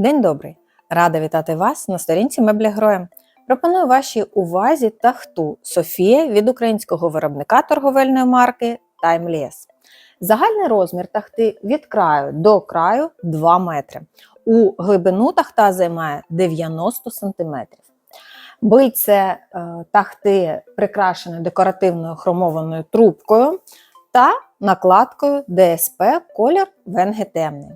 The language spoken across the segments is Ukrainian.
День добрий! Рада вітати вас на сторінці Меблі Героя. Пропоную вашій увазі тахту Софія від українського виробника торговельної марки Timeless. Загальний розмір тахти від краю до краю 2 метри. У глибину тахта займає 90 см. Бильце е, тахти прикрашені декоративною хромованою трубкою та накладкою ДСП колір венги темний.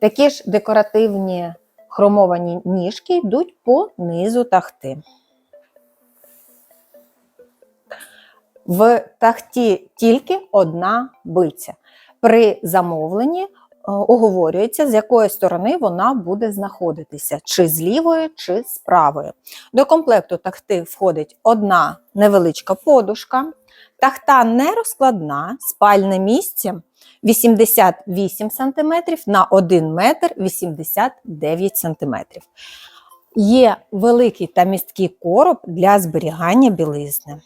Такі ж декоративні хромовані ніжки йдуть по низу тахти. В тахті тільки одна биця. При замовленні оговорюється, з якої сторони вона буде знаходитися, чи з лівої, чи з правої. До комплекту тахти входить одна невеличка подушка. Тахта не розкладна, спальне місце 88 см на 1 метр 89 см. Є великий та місткий короб для зберігання білизни.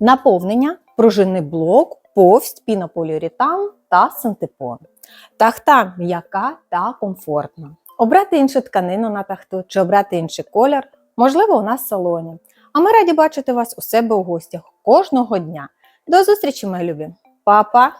Наповнення пружинний блок, повсть, пінополіуретан та синтепон. Тахта м'яка та комфортна. Обрати іншу тканину на тахту чи обрати інший колір можливо у нас в салоні. А ми раді бачити вас у себе у гостях кожного дня. До зустрічі, мої любі! Па-па!